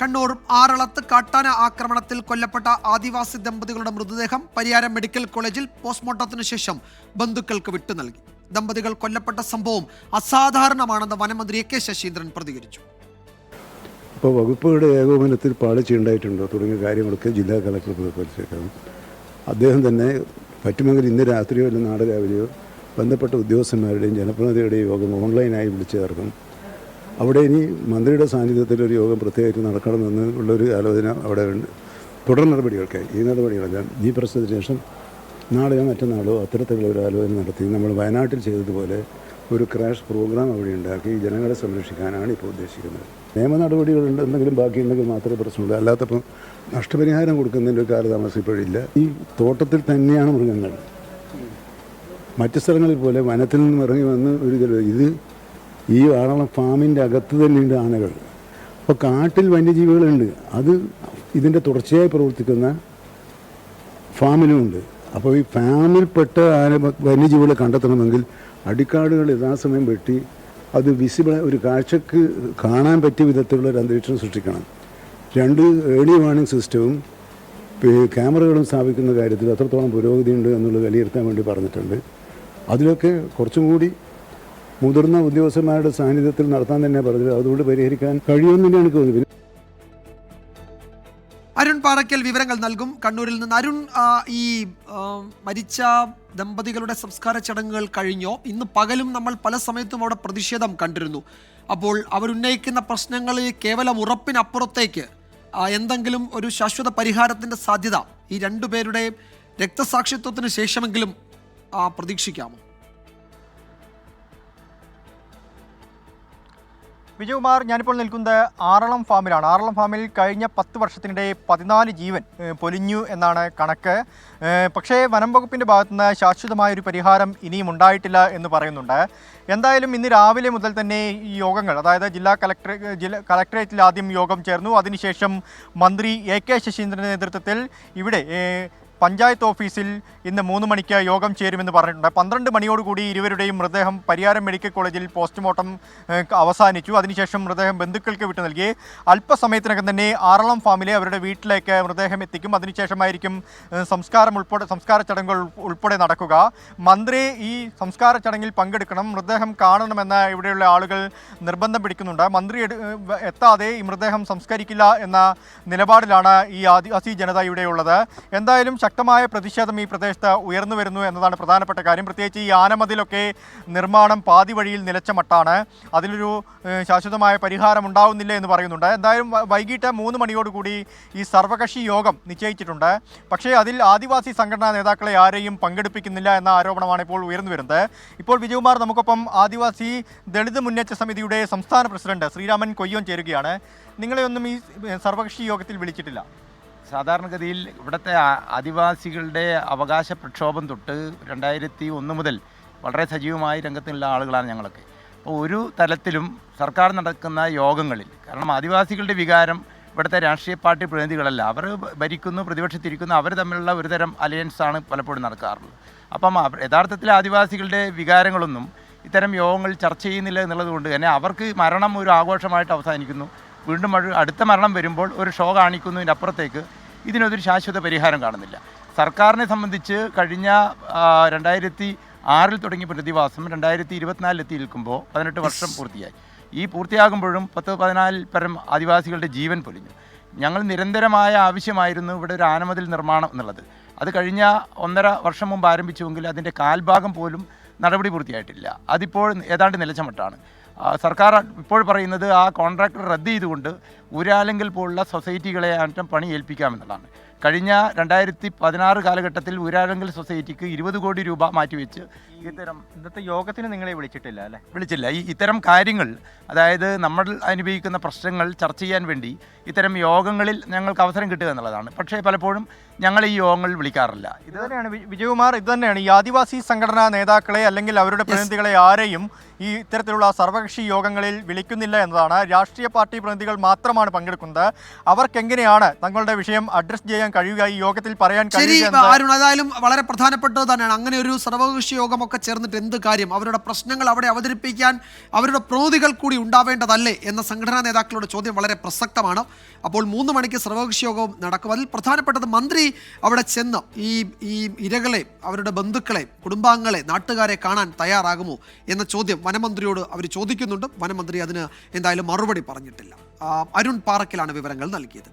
കണ്ണൂർ ആറളത്ത് കാട്ടാന ആക്രമണത്തിൽ കൊല്ലപ്പെട്ട ആദിവാസി ദമ്പതികളുടെ മൃതദേഹം പരിയാരം മെഡിക്കൽ കോളേജിൽ പോസ്റ്റ്മോർട്ടത്തിന് ശേഷം ബന്ധുക്കൾക്ക് വിട്ടു നൽകി. ദമ്പതികൾ കൊല്ലപ്പെട്ട സംഭവം അസാധാരണമാണെന്ന് വനമന്ത്രി എ കെ ശശീന്ദ്രൻ പ്രതികരിച്ചു. ഇപ്പോൾ വകുപ്പുകളുടെ ഏകോപനത്തിൽ പാളിച്ചുണ്ടായിട്ടുണ്ടോ തുടങ്ങിയ കാര്യങ്ങളൊക്കെ ജില്ലാ കളക്ടർ പരിശോധിക്കണം അദ്ദേഹം തന്നെ പറ്റുമെങ്കിൽ ഇന്ന് രാത്രിയോ അല്ലെങ്കിൽ നാളെ രാവിലെയോ ബന്ധപ്പെട്ട ഉദ്യോഗസ്ഥന്മാരുടെയും ജനപ്രതിനിധിയുടെയും യോഗം ഓൺലൈനായി വിളിച്ചു ചേർക്കും. അവിടെ ഇനി മന്ത്രിയുടെ സാന്നിധ്യത്തിൽ ഒരു യോഗം പ്രത്യേകിച്ച് നടക്കണമെന്ന് ഉള്ളൊരു ആലോചന അവിടെ ഉണ്ട്. തുടർ നടപടികൾക്കായി. ഈ നടപടികളെല്ലാം ഈ പ്രശ്നത്തിന് ശേഷം നാളെയോ മറ്റന്നാളോ അത്തരത്തിലുള്ള ഒരു ആലോചന നടത്തി നമ്മൾ വയനാട്ടിൽ ചെയ്തതുപോലെ ഒരു ക്രാഷ് പ്രോഗ്രാം അവിടെ ഉണ്ടാക്കി ജനങ്ങളെ സംരക്ഷിക്കാനാണ് ഇപ്പോൾ ഉദ്ദേശിക്കുന്നത്. നിയമ നടപടികളുണ്ട് എന്തെങ്കിലും ബാക്കിയുണ്ടെങ്കിൽ മാത്രമേ പ്രശ്നമുള്ളൂ. അല്ലാത്തപ്പം നഷ്ടപരിഹാരം കൊടുക്കുന്നതിന്റെ ഒരു കാലതാമസം ഇപ്പോഴില്ല. ഈ തോട്ടത്തിൽ തന്നെയാണ് മൃഗങ്ങൾ. മറ്റു സ്ഥലങ്ങളിൽ പോലെ വനത്തിൽ നിന്നും ഇറങ്ങി വന്ന് ഒരു ഇത് ഈ ആറളം ഫാമിന്റെ അകത്ത് തന്നെയുണ്ട് ആനകൾ. അപ്പോൾ കാട്ടിൽ വന്യജീവികളുണ്ട്. അത് ഇതിന്റെ തുടർച്ചയായി പ്രവർത്തിക്കുന്ന ഫാമിലുമുണ്ട് അപ്പോൾ ഈ ഫാമിൽപ്പെട്ട ആന വന്യജീവികളെ കണ്ടെത്തണമെങ്കിൽ അടിക്കാടുകൾ യഥാസമയം വെട്ടി അത് വിസിബിൾ ഒരു കാഴ്ചക്ക് കാണാൻ പറ്റിയ വിധത്തിലുള്ള ഒരു അന്തരീക്ഷം സൃഷ്ടിക്കണം. രണ്ട് ഏർലി വാർണിംഗ് സിസ്റ്റവും ക്യാമറകളും സ്ഥാപിക്കുന്ന കാര്യത്തിൽ അത്രത്തോളം പുരോഗതിയുണ്ട് എന്നുള്ളത് വിലയിരുത്താൻ വേണ്ടി പറഞ്ഞിട്ടുണ്ട്. അതിലൊക്കെ കുറച്ചും കൂടി മുതിർന്ന ഉദ്യോഗസ്ഥന്മാരുടെ സാന്നിധ്യത്തിൽ നടത്താൻ തന്നെ പറഞ്ഞത്. അതുകൊണ്ട് പരിഹരിക്കാൻ കഴിയുമെന്ന് തന്നെയാണ് തോന്നുന്നത്. അരുൺ പാറയ്ക്കൽ വിവരങ്ങൾ നൽകും. കണ്ണൂരിൽ നിന്ന് അരുൺ ഈ മരിച്ച ദമ്പതികളുടെ സംസ്കാര ചടങ്ങുകൾ കഴിഞ്ഞോ. ഇന്ന് പകലും നമ്മൾ പല സമയത്തും അവിടെ പ്രതിഷേധം കണ്ടിരുന്നു. അപ്പോൾ അവരുന്നയിക്കുന്ന പ്രശ്നങ്ങളിൽ കേവലം ഉറപ്പിനപ്പുറത്തേക്ക് എന്തെങ്കിലും ഒരു ശാശ്വത പരിഹാരത്തിന്റെ സാധ്യത ഈ രണ്ടുപേരുടെ രക്തസാക്ഷിത്വത്തിന് ശേഷമെങ്കിലും പ്രതീക്ഷിക്കാമോ? വിജയകുമാർ ഞാനിപ്പോൾ നിൽക്കുന്നത് ആറളം ഫാമിലാണ്. ആറളം ഫാമിൽ കഴിഞ്ഞ പത്ത് വർഷത്തിനിടെ പതിനാല് ജീവൻ പൊലിഞ്ഞു എന്നാണ് കണക്ക്. പക്ഷേ വനം വകുപ്പിന്റെ ഭാഗത്തുനിന്ന് ശാശ്വതമായ ഒരു പരിഹാരം ഇനിയും ഉണ്ടായിട്ടില്ല എന്ന് പറയുന്നുണ്ട്. എന്തായാലും ഇന്ന് രാവിലെ മുതൽ തന്നെ ഈ യോഗങ്ങൾ അതായത് ജില്ലാ കലക്ടർ ജില്ലാ കലക്ടറേറ്റിൽ ആദ്യം യോഗം ചേർന്നു. അതിനുശേഷം മന്ത്രി എ കെ ശശീന്ദ്രന്റെ നേതൃത്വത്തിൽ ഇവിടെ പഞ്ചായത്ത് ഓഫീസിൽ ഇന്ന് മൂന്ന് മണിക്ക് യോഗം ചേരുമെന്ന് പറഞ്ഞിട്ടുണ്ട്. പന്ത്രണ്ട് മണിയോടുകൂടി ഇരുവരുടെയും മൃതദേഹം പരിയാരം മെഡിക്കൽ കോളേജിൽ പോസ്റ്റ്മോർട്ടം അവസാനിച്ചു. അതിനുശേഷം മൃതദേഹം ബന്ധുക്കൾക്ക് വിട്ടു നൽകി. അല്പസമയത്തിനകം തന്നെ ആറളം ഫാമിലെ അവരുടെ വീട്ടിലേക്ക് മൃതദേഹം എത്തിക്കും. അതിനുശേഷമായിരിക്കും സംസ്കാരം ഉൾപ്പെടെ സംസ്കാര ചടങ്ങുകൾ ഉൾപ്പെടെ നടക്കുക. മന്ത്രി ഈ സംസ്കാര ചടങ്ങിൽ പങ്കെടുക്കണം. മൃതദേഹം കാണണമെന്ന് ഇവിടെയുള്ള ആളുകൾ നിർബന്ധം പിടിക്കുന്നുണ്ട്. മന്ത്രി എത്താതെ ഈ മൃതദേഹം സംസ്കരിക്കില്ല എന്ന നിലപാടിലാണ് ഈ ആദിവാസി ജനത ഇവിടെയുള്ളത്. എന്തായാലും ശക്തമായ പ്രതിഷേധം ഈ പ്രദേശത്ത് ഉയർന്നു വരുന്നു എന്നതാണ് പ്രധാനപ്പെട്ട കാര്യം. പ്രത്യേകിച്ച് ഈ ആനമതിലൊക്കെ നിർമ്മാണം പാതി വഴിയിൽ നിലച്ച മട്ടാണ്. അതിലൊരു ശാശ്വതമായ പരിഹാരം ഉണ്ടാവുന്നില്ല എന്ന് പറയുന്നുണ്ട്. എന്തായാലും വൈകിട്ട് മൂന്ന് മണിയോടുകൂടി ഈ സർവകക്ഷി യോഗം നിശ്ചയിച്ചിട്ടുണ്ട്. പക്ഷേ അതിൽ ആദിവാസി സംഘടനാ നേതാക്കളെ ആരെയും പങ്കെടുപ്പിക്കുന്നില്ല എന്ന ആരോപണമാണ് ഇപ്പോൾ ഉയർന്നു വരുന്നത്. ഇപ്പോൾ വിജയകുമാർ നമുക്കൊപ്പം ആദിവാസി ദളിത് മുന്നേറ്റ സമിതിയുടെ സംസ്ഥാന പ്രസിഡന്റ് ശ്രീരാമൻ കൊയ്യോൻ ചേരുകയാണ്. നിങ്ങളെ ഒന്നും ഈ സർവകക്ഷി യോഗത്തിൽ വിളിച്ചിട്ടില്ല. സാധാരണഗതിയിൽ ഇവിടുത്തെ ആദിവാസികളുടെ അവകാശ പ്രക്ഷോഭം തൊട്ട് രണ്ടായിരത്തി ഒന്ന് മുതൽ വളരെ സജീവമായി രംഗത്തുള്ള ആളുകളാണ് ഞങ്ങളൊക്കെ. അപ്പോൾ ഒരു തലത്തിലും സർക്കാർ നടക്കുന്ന യോഗങ്ങളിൽ കാരണം ആദിവാസികളുടെ വികാരം ഇവിടുത്തെ രാഷ്ട്രീയ പാർട്ടി പ്രതിനിധികളല്ല അവർ ഭരിക്കുന്നു പ്രതിപക്ഷത്തിരിക്കുന്നു അവർ തമ്മിലുള്ള ഒരുതരം അലയൻസ് ആണ് പലപ്പോഴും നടക്കാറുള്ളത്. അപ്പം യഥാർത്ഥത്തിൽ ആദിവാസികളുടെ വികാരങ്ങളൊന്നും ഇത്തരം യോഗങ്ങൾ ചർച്ച ചെയ്യുന്നില്ല എന്നുള്ളത് കൊണ്ട് തന്നെ അവർക്ക് മരണം ഒരു ആഘോഷമായിട്ട് അവസാനിക്കുന്നു. വീണ്ടും അടുത്ത മരണം വരുമ്പോൾ ഒരു ഷോ കാണിക്കുന്നതിന്റെ അപ്പുറത്തേക്ക് ഇതിനൊരു ശാശ്വത പരിഹാരം കാണുന്നില്ല. സർക്കാരിനെ സംബന്ധിച്ച് കഴിഞ്ഞ രണ്ടായിരത്തി ആറിൽ തുടങ്ങിയ പ്രതിവാസം രണ്ടായിരത്തി ഇരുപത്തിനാലിലെത്തി നിൽക്കുമ്പോൾ പതിനെട്ട് വർഷം പൂർത്തിയായി. ഈ പൂർത്തിയാകുമ്പോഴും പത്ത് പതിനാലിൽ പരം ആദിവാസികളുടെ ജീവൻ പൊലിഞ്ഞു. ഞങ്ങൾ നിരന്തരമായ ആവശ്യമായിരുന്നു ഇവിടെ ഒരു ആനമതിൽ നിർമ്മാണം എന്നുള്ളത്. അത് കഴിഞ്ഞ ഒന്നര വർഷം മുമ്പ് ആരംഭിച്ചുവെങ്കിൽ അതിന്റെ കാൽഭാഗം പോലും നടപടി പൂർത്തിയായിട്ടില്ല. അതിപ്പോൾ ഏതാണ്ട് നിലച്ച മട്ടാണ് ആ, സർക്കാർ ഇപ്പോൾ പറയുന്നത് ആ കോൺട്രാക്ടർ റദ്ദ് ചെയ്തുകൊണ്ട് ഊരാലെങ്കിൽ പോലുള്ള സൊസൈറ്റികളെ ആറ്റം പണി ഏൽപ്പിക്കാമെന്നുള്ളതാണ് കഴിഞ്ഞ രണ്ടായിരത്തി പതിനാറ് കാലഘട്ടത്തിൽ ഊരാഴങ്കൽ സൊസൈറ്റിക്ക് ഇരുപത് കോടി രൂപ മാറ്റിവെച്ച് ഇത്തരം ഇന്നത്തെ യോഗത്തിന് നിങ്ങളെ വിളിച്ചിട്ടില്ല അല്ലേ? വിളിച്ചില്ല. ഈ ഇത്തരം കാര്യങ്ങൾ അതായത് നമ്മൾ അനുഭവിക്കുന്ന പ്രശ്നങ്ങൾ ചർച്ച ചെയ്യാൻ വേണ്ടി ഇത്തരം യോഗങ്ങളിൽ ഞങ്ങൾക്ക് അവസരം കിട്ടുക എന്നുള്ളതാണ്. പക്ഷേ പലപ്പോഴും ഞങ്ങൾ ഈ യോഗങ്ങളിൽ വിളിക്കാറില്ല. ഇത് തന്നെയാണ് വിജയകുമാർ ഇത് തന്നെയാണ് ഈ ആദിവാസി സംഘടനാ നേതാക്കളെ അല്ലെങ്കിൽ അവരുടെ പ്രതിനിധികളെ ആരെയും ഈ ഇത്തരത്തിലുള്ള സർവകക്ഷി യോഗങ്ങളിൽ വിളിക്കുന്നില്ല എന്നതാണ്. രാഷ്ട്രീയ പാർട്ടി പ്രതിനിധികൾ മാത്രമാണ് പങ്കെടുക്കുന്നത്. അവർക്കെങ്ങനെയാണ് തങ്ങളുടെ വിഷയം അഡ്രസ്സ് ചെയ്യാൻ ചെയ്യാൻ കഴിയുക ഈ യോഗത്തിൽ പറയാൻ ശരി അരുൺ ഏതായാലും വളരെ പ്രധാനപ്പെട്ടത് തന്നെയാണ്. അങ്ങനെ ഒരു സർവകക്ഷി യോഗമൊക്കെ ചേർന്നിട്ട് എന്ത് കാര്യം? അവരുടെ പ്രശ്നങ്ങൾ അവിടെ അവതരിപ്പിക്കാൻ അവരുടെ പ്രോതികൾ കൂടി ഉണ്ടാവേണ്ടതല്ലേ എന്ന സംഘടനാ നേതാക്കളുടെ ചോദ്യം വളരെ പ്രസക്തമാണ്. അപ്പോൾ മൂന്ന് മണിക്ക് സർവകക്ഷി യോഗം നടക്കും. അതിൽ പ്രധാനപ്പെട്ടത് മന്ത്രി അവിടെ ചെന്ന് ഈ ഈ ഇരകളെ അവരുടെ ബന്ധുക്കളെ കുടുംബാംഗങ്ങളെ നാട്ടുകാരെ കാണാൻ തയ്യാറാകുമോ എന്ന ചോദ്യം വനമന്ത്രിയോട് അവർ ചോദിക്കുന്നുണ്ട്. വനമന്ത്രി അതിന് എന്തായാലും മറുപടി പറഞ്ഞിട്ടില്ല. അരുൺ പാറക്കിലാണ് വിവരങ്ങൾ നൽകിയത്.